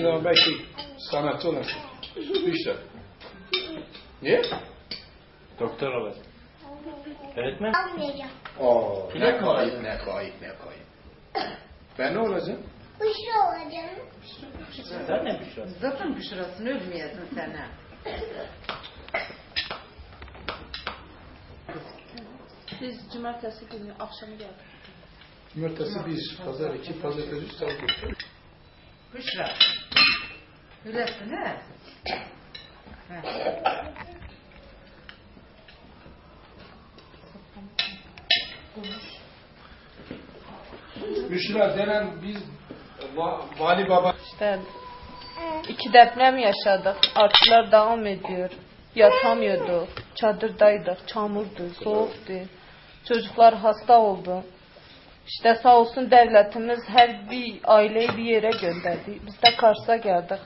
Şimdi ama belki sanatçı olarsın. Büşra. Niye? Doktor olur. Öğretmen. Almayacağım. Oo, ne kayıp, ne kayıp, ne kayıp. Ben ne olacağım? Büşra olacağım. Zaten Büşra. Zaten Büşra'sını ölmeyesin sen ha. Biz cumartesi günü akşamı geldik. Cumartesi biz, pazar iki, pazartesi üç, dört. Büşra. Ha. Ha. Büşra denen biz va, Vali Baba İşte iki deprem yaşadık. Artılar devam ediyor. Yatamıyorduk. Çadırdaydık. Çamurdu, soğuktu. Çocuklar hasta oldu. İşte sağ olsun devletimiz her bir aileyi bir yere gönderdi. Biz de Kars'a geldik.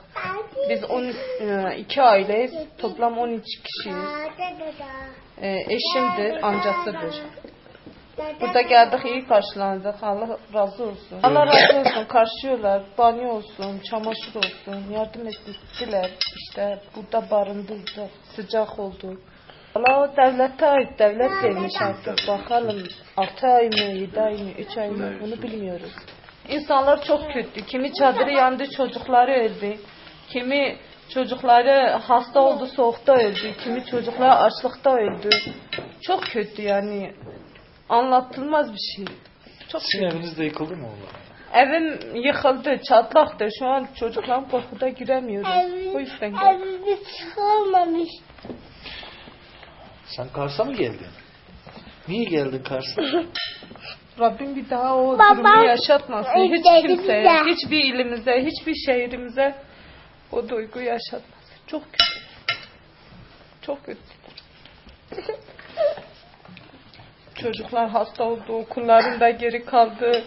Biz 12 aileyiz. Toplam 13 kişiyiz. Ee, eşimdir, amcasıdır. Burada geldik iyi karşılandık. Allah razı olsun. Allah razı olsun. Karşıyorlar. Banyo olsun, çamaşır olsun. Yardım ettiler. İşte burada barındırdık. Sıcak oldu. Allah devlete ait. Devlet vermiş artık. Bakalım 6 ay mı, 7 ay mı, 3 ay mı bunu bilmiyoruz. İnsanlar çok kötü. Kimi çadırı yandı, çocukları öldü. Kimi çocukları hasta oldu, soğukta öldü. Kimi çocuklar açlıkta öldü. Çok kötü yani. Anlatılmaz bir şey. Çok Sizin kötü. eviniz de yıkıldı mı oğlum? Evim yıkıldı, çatlaktı. Şu an çocuklarım korkuda giremiyorum. O yüzden geldim. Evimiz çıkamamış. Sen Kars'a mı geldin? Niye geldin Kars'a? Rabbim bir daha o Baba, durumu yaşatmasın. Hiç kimseye, hiçbir ilimize, hiçbir şehrimize o duyguyu yaşatmasın. Çok kötü. Çok kötü. Çocuklar hasta oldu, okullarında geri kaldı.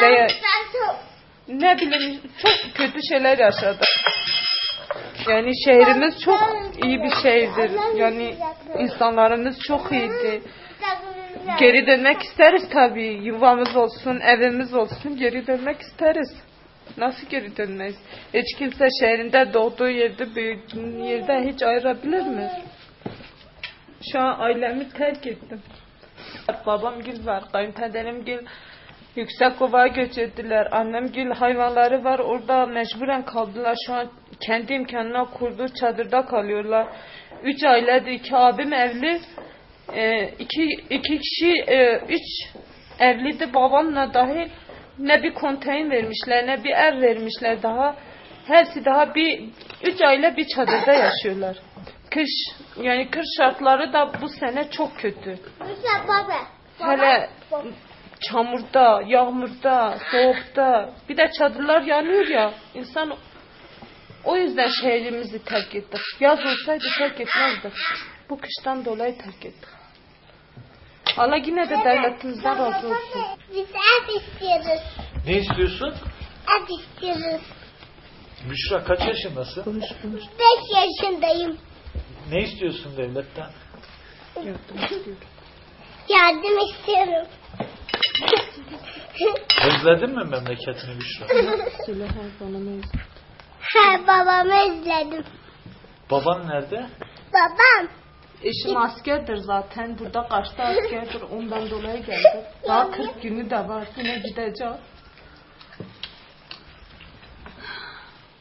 Çok ne bileyim çok kötü şeyler yaşadık. Yani şehrimiz çok iyi bir şehirdir. Yani insanlarımız çok iyiydi. Geri dönmek isteriz tabii. Yuvamız olsun, evimiz olsun geri dönmek isteriz. Nasıl geri dönmeyiz? Hiç kimse şehrinde doğduğu yerde, büyüdüğü yerde hiç ayırabilir mi? Şu an ailemi terk ettim. Babam gül var, kayınpederim gül yüksek ovaya göç. Annem gül hayvanları var, orada mecburen kaldılar. Şu an kendi imkanına kurduğu çadırda kalıyorlar. Üç ailedir, iki abim evli. Ee, iki, iki kişi, e, üç evliydi babamla dahil. Ne bir konteyner vermişler, ne bir ev vermişler daha. Hepsi daha bir, üç aile bir çadırda yaşıyorlar. Kış, yani kış şartları da bu sene çok kötü. Hele çamurda, yağmurda, soğukta, bir de çadırlar yanıyor ya. İnsan o yüzden şehrimizi terk ettik. Yaz olsaydı terk etmezdik. Bu kıştan dolayı terk ettik. Allah yine de devletimizden razı olsun. Biz ev istiyoruz. Ne istiyorsun? Ev istiyoruz. Büşra kaç yaşındasın? Beş yaşındayım. Ne istiyorsun devletten? Yardım istiyorum. Özledin mi memleketini Büşra? Söyle her zaman He babamı özledim. Baban nerede? Babam. Eşim askerdir zaten. Burada Kars'ta askerdir. Ondan dolayı geldi. Daha 40 günü de var. Yine gideceğim.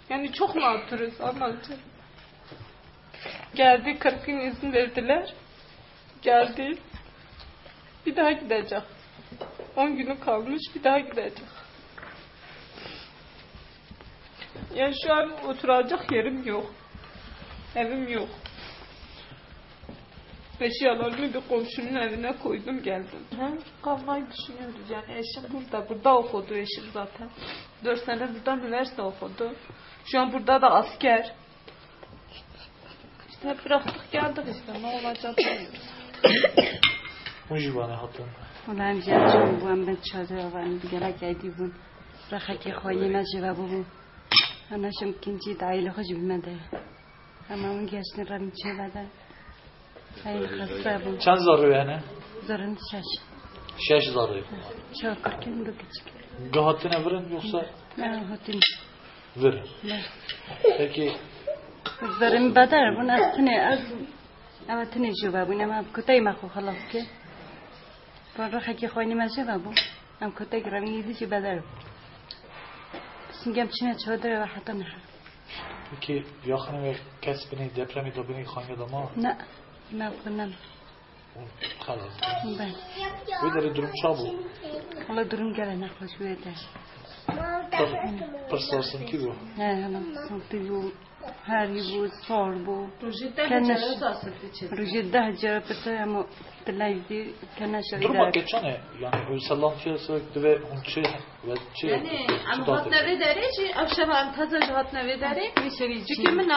Yani çok mağduruz anlatacağım. Geldi 40 gün izin verdiler. Geldi. Bir daha gidecek. 10 günü kalmış bir daha gidecek. Ya şu an oturacak yerim yok. Evim yok eşyalarını bir komşunun evine koydum geldim. Hem kalmayı düşünüyoruz yani eşim burada. Burada okudu eşim zaten. Dört sene burada üniversite okudu. Şu an burada da asker. İşte hep bıraktık geldik işte ne olacak bilmiyoruz. Mujibane hatun. Ulan canım bu an ben çadır var. Gerek ediyordum. Rahaki koyuna cevabı Anlaşım ikinci dahil hoş bilmedi. Ama onun gençlerin çevada. چند زاروی هنه؟ شش زاروی. Şaş zarı. Çakırken دو küçük. Gahatine verin yoksa? Ben hatim. Verin. Peki. Zarın badar. Bunun aslını az اما تنه جوا بو نما کتای ما خو خلاص که پر رو خکی خوانی ما جوا ام کتای گرامی یدی چی بدر سنگم چینه چه و یا خانم کس بینی دپرمی دو بینی خانی دما نه kunam kalas. ben Öyle durum çabu. Allah durum gele na hoş ve de Pırsasın ki bu. He hanım santi bu her bu sor bu çizdi. Rujidda jarapta ama televizyon Durma şöyle geçene yani Hüseyin Fiyası'ydı ve Hunçi ve Çi. Yani am hat nevederi ki akşam am taze hat nevederi çünkü mi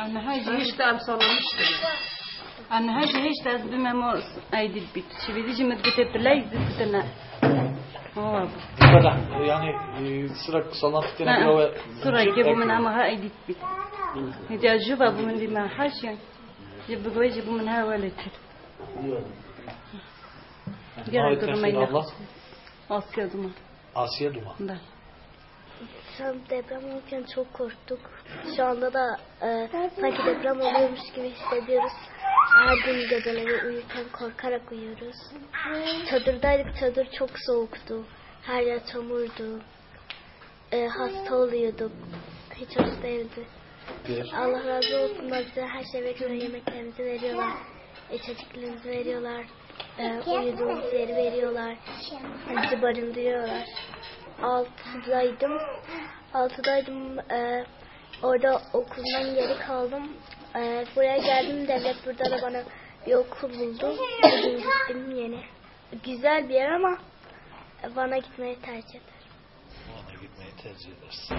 Ana hacı İşte am salamıştı. Ana hacı hiç de bilmem o aydil bit. Şimdi cimit gidip televizyon kutana. Oh. Böyle yani e, sıra salantı gene bir o Sıra ki bu men ama aydil bit. Hadi acaba bu men dima haşyan. Jibu goji bu men ha valetir. Gel durmayın. Allah Asya duma. Asiye Duma. Da. Tam deprem olurken çok korktuk. Şu anda da e, sanki deprem oluyormuş gibi hissediyoruz. Her gün geceleri uyurken korkarak uyuyoruz. Çadırdaydık, çadır çok soğuktu. Her yer çamurdu. E, hasta oluyorduk. Hiç hoş değildi. Bir. Allah razı olsun bize her şey bekliyor. Yemeklerimizi veriyorlar. İçeceklerimizi veriyorlar. E, uyuduğumuz yeri veriyorlar. Bizi barındırıyorlar. Altıdaydım. Altıdaydım. E, orada okuldan geri kaldım. E, buraya geldim. Devlet burada da bana bir okul buldu. Bugün gittim yeni. Güzel bir yer ama bana gitmeyi tercih ederim. Ona gitmeyi tercih edersin.